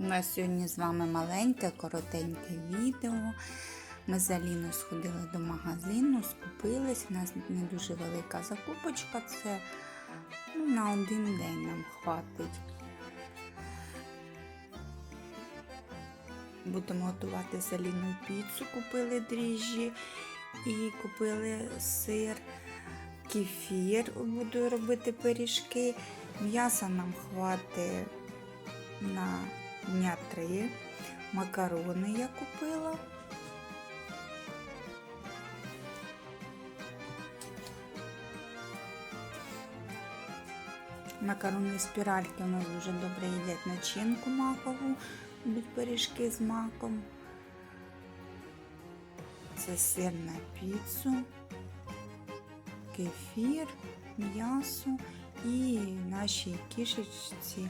У нас сьогодні з вами маленьке, коротеньке відео. Ми з Аліною сходили до магазину, скупились. У нас не дуже велика закупочка, це ну, на один день нам хватить. Будемо готувати з Аліною піцу, купили дріжджі і купили сир, кефір, буду робити пиріжки. М'яса нам хватить на дня три. Макарони я купила. Макарони спіральки у нас дуже добре їдять начинку макову, будуть пиріжки з маком. Це сир на піцу, кефір, м'ясо і нашій кішечці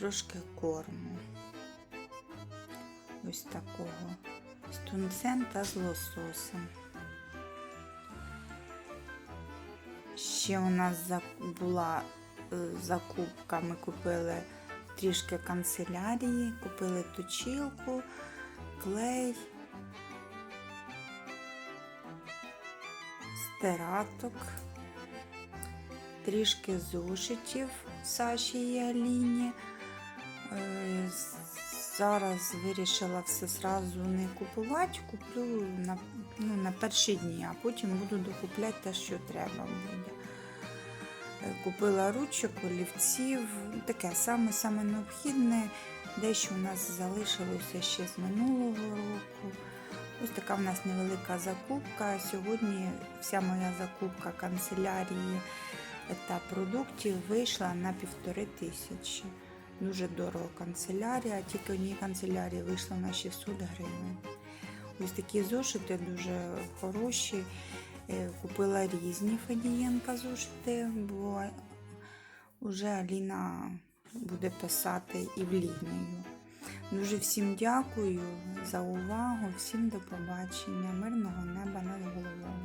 трошки корму. Ось такого. З тунцем та з лососем. Ще у нас була е, закупка, ми купили трішки канцелярії, купили точилку, клей, стираток, трішки зошитів Саші і Аліні. Е, Зараз вирішила все зразу не купувати, куплю на, ну, на перші дні, а потім буду докупляти те, що треба буде. Е, Купила ручок, олівців, таке саме-саме необхідне, дещо у нас залишилося ще з минулого року. Ось така в нас невелика закупка. Сьогодні вся моя закупка канцелярії та продуктів вийшла на півтори тисячі. Дуже дорого канцелярія, тільки одній канцелярії вийшло на 600 гривень. Ось такі зошити дуже хороші. Е, Купила різні Федієнка зошити, бо вже Аліна буде писати і в лінію. Дуже всім дякую за увагу, всім до побачення, мирного неба над головою.